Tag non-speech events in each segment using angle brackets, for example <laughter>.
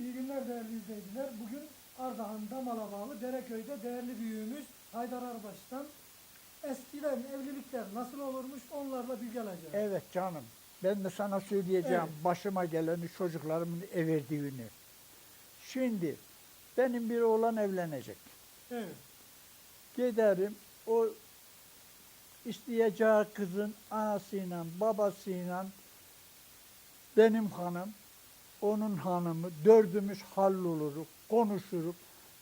İyi günler değerli izleyiciler. Bugün Ardahan Damala bağlı Dereköy'de değerli büyüğümüz Haydar Arbaş'tan eskiden evlilikler nasıl olurmuş onlarla bilgi alacağız. Evet canım. Ben de sana söyleyeceğim Evet. başıma geleni çocuklarımın everdiğini. Şimdi benim bir oğlan evlenecek. Evet. Giderim o isteyeceği kızın anasıyla babasıyla benim hanım, onun hanımı dördümüz halloluruz, konuşuruz.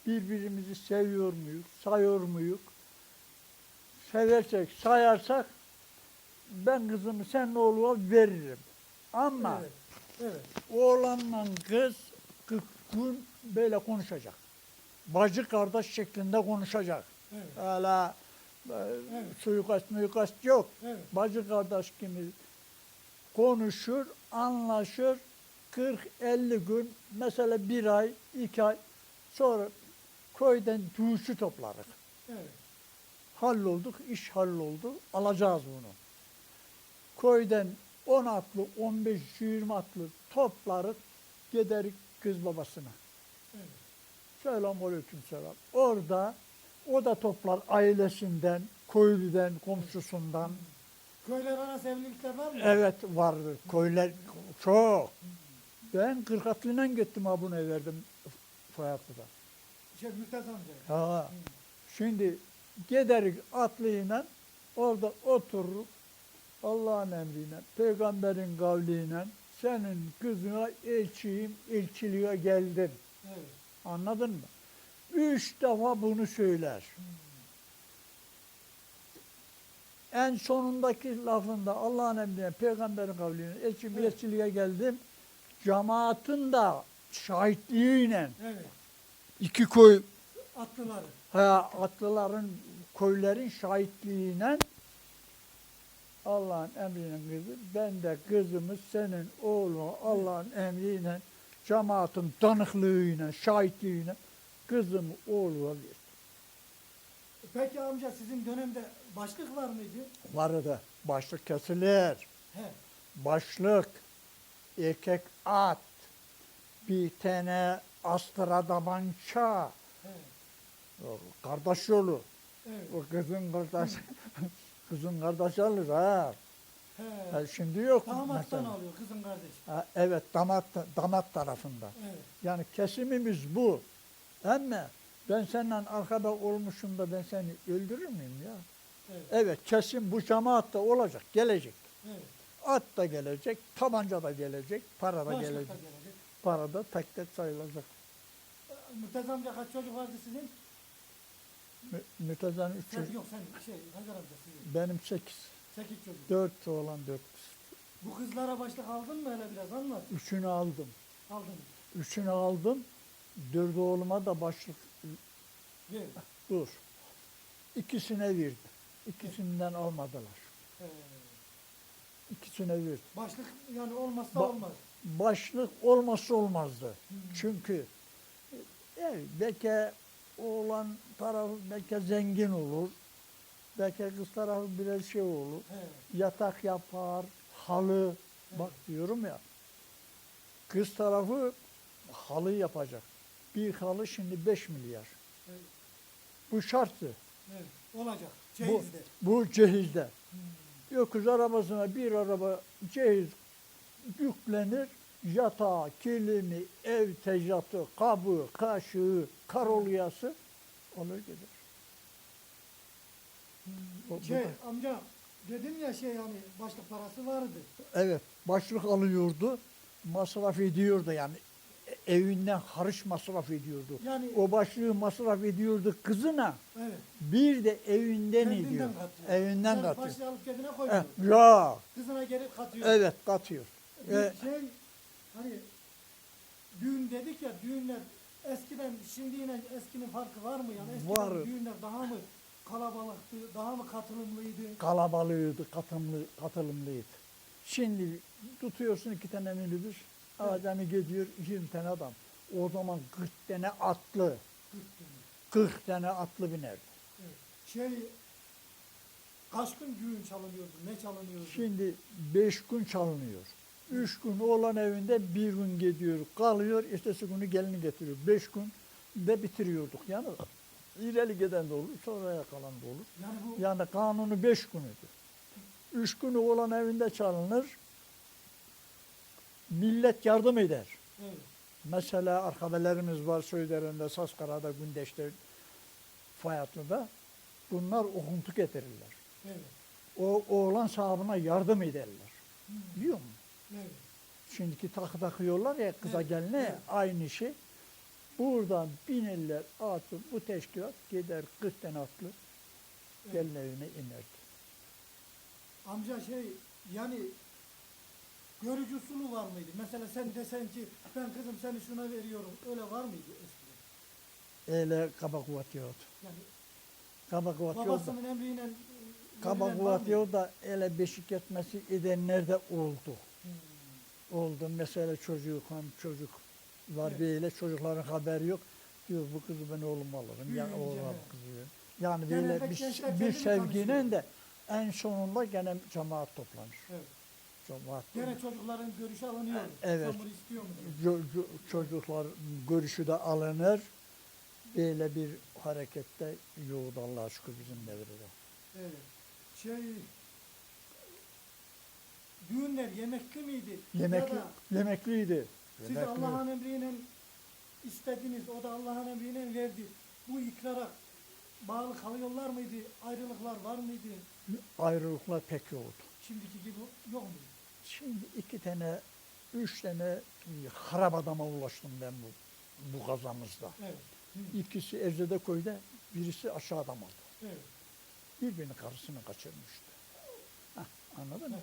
Birbirimizi seviyor muyuz, sayıyor muyuz? Seversek, sayarsak ben kızımı sen oğluna veririm. Ama Evet. Evet. oğlanla kız 40 gün böyle konuşacak. Bacı kardeş şeklinde konuşacak. Evet. Hala e, suikast muikast yok. Evet. Bacı kardeş gibi konuşur, anlaşır. 40-50 gün, mesela bir ay, iki ay sonra köyden duyuşu toplarız. Evet. Hallolduk, iş halloldu, alacağız bunu. Köyden 10 atlı, 15-20 atlı toplarız, giderik kız babasına. Evet. Selam aleyküm selam. Orada o da toplar ailesinden, köylüden, komşusundan. Köyler arası evlilikler var mı? Evet vardı. Köyler çok. Ben kırkatlıyla gittim ha bunu verdim Fayatlı'da. Şey Mürtez amca. Ha. Şimdi giderik atlıyla orada otururuz. Allah'ın emriyle, peygamberin kavliyle senin kızına elçiyim, elçiliğe geldim. Evet. Anladın mı? Üç defa bunu söyler. En sonundaki lafında Allah'ın emriyle, peygamberin kavliyle, elçi Evet. elçiliğe geldim. Cemaatin de şahitliğiyle Evet. iki köy Atlıları. ha, atlıların, köylerin şahitliğiyle Allah'ın emriyle kızı, ben de kızımı senin oğluna Allah'ın emriyle, cemaatin tanıklığıyla, şahitliğiyle kızımı oğluna verdim. Peki amca sizin dönemde başlık var mıydı? Vardı, başlık kesilir, He. başlık, erkek at, bir tane astıra o kardeş yolu, Evet. o kızın kardeş, <laughs> kızın kardeş alır ha. He. Ha, Şimdi yok Damattan mesela. alıyor kızın kardeşi. Ha, evet damat damat tarafında. Evet. Yani kesimimiz bu. Ama ben seninle arkada olmuşum da ben seni öldürür müyüm ya? Evet. Evet kesim bu cemaatta olacak, gelecek. Evet. At da gelecek, tabanca da gelecek, para da Başlık da gelecek. gelecek. Para da tek sayılacak. Mürtez amca kaç çocuk vardı sizin? Mü- Mütezen üç Sen, çocuk. yok sen şey Haydar amca sizin. Benim sekiz. Sekiz çocuk. Dört oğlan dört kız. Bu kızlara başlık aldın mı hele biraz anlat. Üçünü aldım. Aldın. Üçünü aldım. Dört oğluma da başlık Ver. dur. İkisine verdim. İkisinden almadılar. Ee, İkisine verdim. başlık yani olmazsa Ba- olmaz. Başlık olmazsa olmazdı. Çünkü e, belki oğlan tarafı belki zengin olur. Belki kız tarafı biraz şey olur. He. Yatak yapar, halı. Bak diyorum ya. Kız tarafı halı yapacak. Bir halı şimdi 5 milyar. Evet. Bu şarttı. Evet. Olacak. Bu, Cehizde. bu cehizde. Hmm. Öküz arabasına bir araba cehiz yüklenir. Yatağı, kilimi, ev tecatı, kabı, kaşığı, karolyası olur gider. O- bu Şey amca dedim ya şey yani başlık parası vardı. Evet, başlık alıyordu, masraf ediyordu yani. Evinden harış masraf ediyordu. Yani O başlığı masraf ediyordu kızına, evet. bir de evinden Kendinden ediyor. katıyor. Evinden yani katıyor. Başlığı alıp cebine Eh, koyuyor. ya, Kızına geri katıyor. evet katıyor. Bir E, şey hani düğün dedik ya düğünler eskiden şimdiyle eskinin farkı var mı yani eskiden Var. düğünler daha mı kalabalıktı daha mı katılımlıydı kalabalığıydı, katımlı, katılımlıydı. Şimdi tutuyorsun iki tane minibüs, adamı gidiyor 20 tane adam. O zaman 40 tane atlı, 40 düğün. 40 tane atlı binerdi. Evet. Şey kaç gün düğün çalınıyordu ne çalınıyordu Şimdi 5 gün çalınıyor. Üç gün oğlan evinde bir gün gidiyor, kalıyor, ertesi günü gelini getiriyor. Beş gün de bitiriyorduk. Yani ileri giden de olur, sonraya kalan da olur. Yani bu Yani kanunu beş günüdür. Üç günü olan evinde çalınır. Millet yardım eder. evet, Mesela arkabelerimiz var Söyder'inde, Saskara'da, Gündeş'te, Fayatlı'da. Bunlar okuntu getirirler. evet, O oğlan sahibine yardım ederler. Biliyor musun? evet. Şimdiki takı takıyorlar ya kıza Evet, geline evet. aynı şey. Buradan binirler atı bu teşkilat gider 40 tane atlı Evet. gelin evine inerdi. Amca şey yani görücü usulü var mıydı? Mesela sen desen ki ben kızım seni şuna veriyorum. Öyle var mıydı eskiden? Öyle kaba kuvvet yoktu. Yani Kaba kuvvet yoktu. babasının emriyle e, Kaba verilen var kuvvet mıydı? yoktu da öyle beşik etmesi edenler de oldu. Hmm. Oldu. Mesela çocuk hem çocuk var Evet. böyle çocukların haberi yok. Diyor bu kızı ben oğluma alırım. Büyüyünce oğluma mi? bu kızı. Yani Genelde böyle bir, gençler bir kendini sevginin tanıştırıyor. de en sonunda gene cemaat toplanır. Evet. Cemaat Gene çocukların görüşü alınıyor. Evet. İstiyor ço- çocuklar görüşü de alınır. Böyle bir harekette yoğurdu Allah'a şükür bizim devrede. Evet. Şey düğünler yemekli miydi? Yemekli, Ya da yemekliydi. siz Yemekli. Allah'ın emriyle istediniz, o da Allah'ın emriyle verdi. Bu ikrara bağlı kalıyorlar mıydı? Ayrılıklar var mıydı? Ayrılıklar pek yoktu. Şimdiki gibi yok muydu? Şimdi iki tane, üç tane harap adama ulaştım ben bu, bu kazamızda. Evet. Hı. İkisi Erze'de köyde, birisi aşağıda malda. Evet. Birbirinin karısını kaçırmıştı. Hah, anladın mı?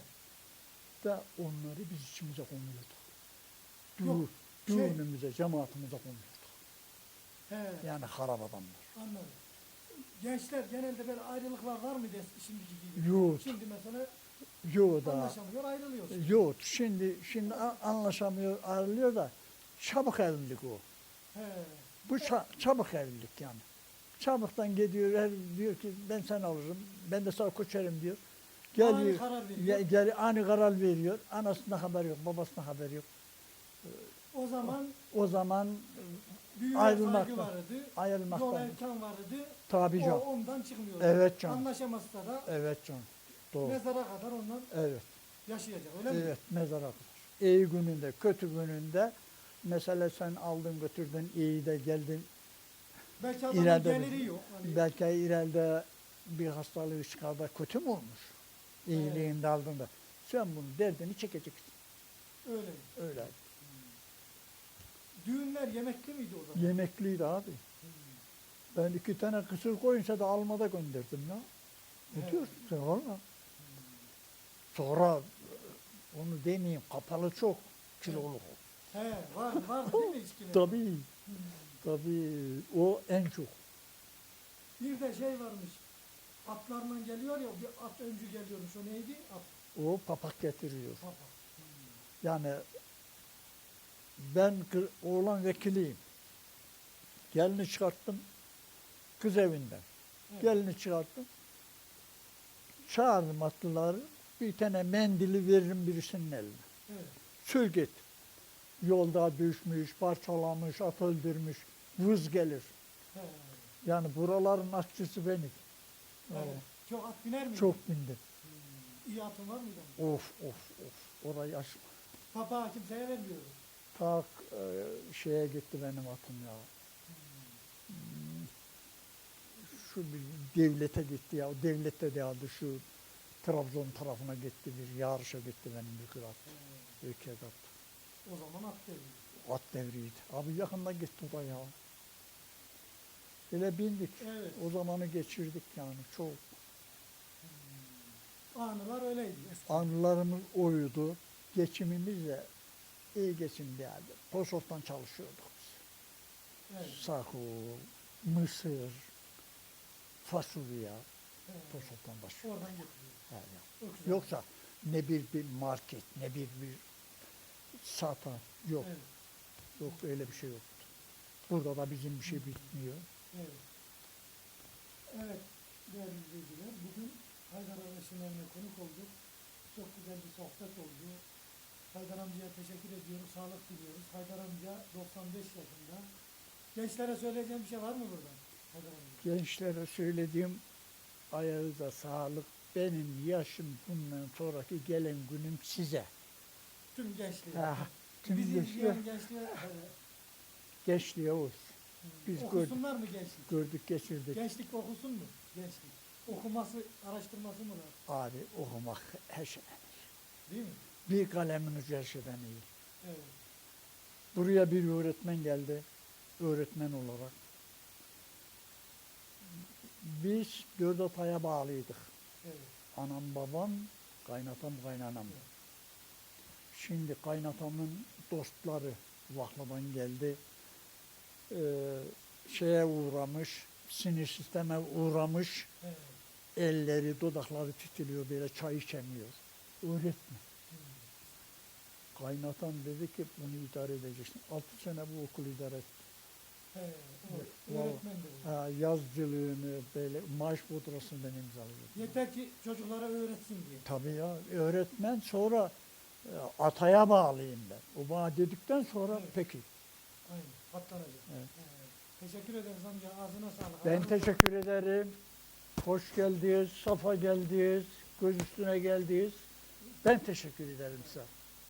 Da onları biz içimize koymuyorduk. Yok, Düğün, şey- düğünümüze, cemaatimize koymuyorduk. He, Yani harap adamlar. anladım. Gençler genelde böyle ayrılıklar var mıydı es- şimdiki gibi? Yok, Şimdi mesela yok da. anlaşamıyor, ayrılıyor. Yok, şimdi şimdi anlaşamıyor, ayrılıyor da çabuk evlilik o. He. Bu ça- çabuk evlilik yani. Çabuktan gidiyor, her diyor ki ben seni alırım, ben de sana koçarım diyor. Ani Geliyor, karar veriyor. ge- gel, ani karar veriyor. Anasına haber yok, babasına haber yok. O zaman O zaman büyüğe Ayrılmaktan. saygı vardı. Yol ayrılmaktan. erken vardı. tabi O can. ondan çıkmıyor. Evet can. Anlaşamazsa da Evet can. Doğru. mezara kadar ondan Evet. yaşayacak öyle mi? Evet, mezara kadar. İyi gününde, kötü gününde mesela sen aldın götürdün, iyi de geldin. Belki adamın İleride geliri bir- yok. Hani Belki ileride bir hastalığı çıkar da kötü mü olmuş? İyiliğinde aldın da. Sen bunun derdini çekeceksin. öyle. Öyle. Düğünler yemekli miydi o zaman? Yemekliydi abi. Ben iki tane kısır koyunca da almada gönderdim ya. Ne Evet. diyorsun sen valla? Sonra e, onu demeyeyim kapalı çok kiloluk. He, var, var değil mi içkiler? Tabii. Hmm. Tabii o en çok. Bir de şey varmış. Atlarla geliyor ya, bir at öncü geliyormuş. O neydi? At. O papak getiriyor. Papa. Yani ben oğlan vekiliyim. Gelini çıkarttım kız evinden. Evet. Gelini çıkarttım. Çağırdım atlıları. Bir tane mendili veririm birisinin eline. Evet. Sür git. Yolda düşmüş, parçalamış, at öldürmüş. Vız gelir. He. Yani buraların aşçısı benim. Evet. Çok at biner miydi? Çok bindim. Hmm. İyi atın var mıydı? Of of of. Orayı aş Papa kimseye vermiyordu. tak e, şeye gitti benim atım ya. Hmm. Şu bir devlete gitti ya. Devlette de aldı şu Trabzon tarafına gitti bir yarışa gitti benim kırat. He. Ülke at. O zaman at devri. At devriydi. Abi yakında gitti o da ya. Böyle bindik. Evet. O zamanı geçirdik yani çok. Anılar öyleydi. Anılarımız oydu. Geçimimiz de iyi geçim değildi. Posof'tan çalışıyorduk biz. Evet. Sahur, mısır, fasulye, He. Posof'tan başlıyor. Oradan getiriyor. Ha, ya. Çok güzel. Yoksa ne bir bir market, ne bir bir satan yok. Evet. Yok öyle bir şey yoktu. Burada da bizim bir şey bitmiyor. Evet. Evet değerli izleyiciler bugün Haydar Arası'nın konuk olduk. Çok güzel bir sohbet oldu. Haydar amcaya teşekkür ediyoruz. Sağlık diliyoruz. Haydar amca 95 yaşında. Gençlere söyleyeceğim bir şey var mı burada? Haydar amca. Gençlere söylediğim ayağınıza sağlık. Benim yaşım bundan sonraki gelen günüm size. Tüm gençliğe. Ha, tüm Bizi gençliğe, izleyen gençliğe e, gençliğe olsun. Biz okusunlar mı gençlik? Gördük geçirdik. Gençlik okusun mu? Gençlik. Okuması, araştırması mı lazım? Abi okumak her şey. Değil mi? Bir kalemin ucu her şeyden iyi. Evet. Buraya bir öğretmen geldi. Öğretmen olarak. Biz dört ataya bağlıydık. Evet. Anam babam, kaynatam kaynanam. Şimdi kaynatamın dostları Vahladan geldi. Ee, şeye uğramış, sinir sisteme uğramış. Evet. Elleri, dudakları titriyor böyle çay içemiyor. Öğretme. Hmm. Kaynatam dedi ki bunu idare edeceksin. Altı sene bu okulu idare et. Evet. Vallahi. Ha, yazıcılığını böyle maaş pudrasını ben imzalıyorum. Yeter ki çocuklara öğretsin diye. Tabii ya öğretmen sonra e, ataya bağlıyım ben. O bana dedikten sonra Evet. peki. Aynen. Katlanacak. Evet. Evet. Teşekkür ederiz amca. Ağzına sağlık. Ben Ayağınıza teşekkür ederim. Hoş geldiniz, safa geldiniz, göz üstüne geldiniz. Ben teşekkür ederim size.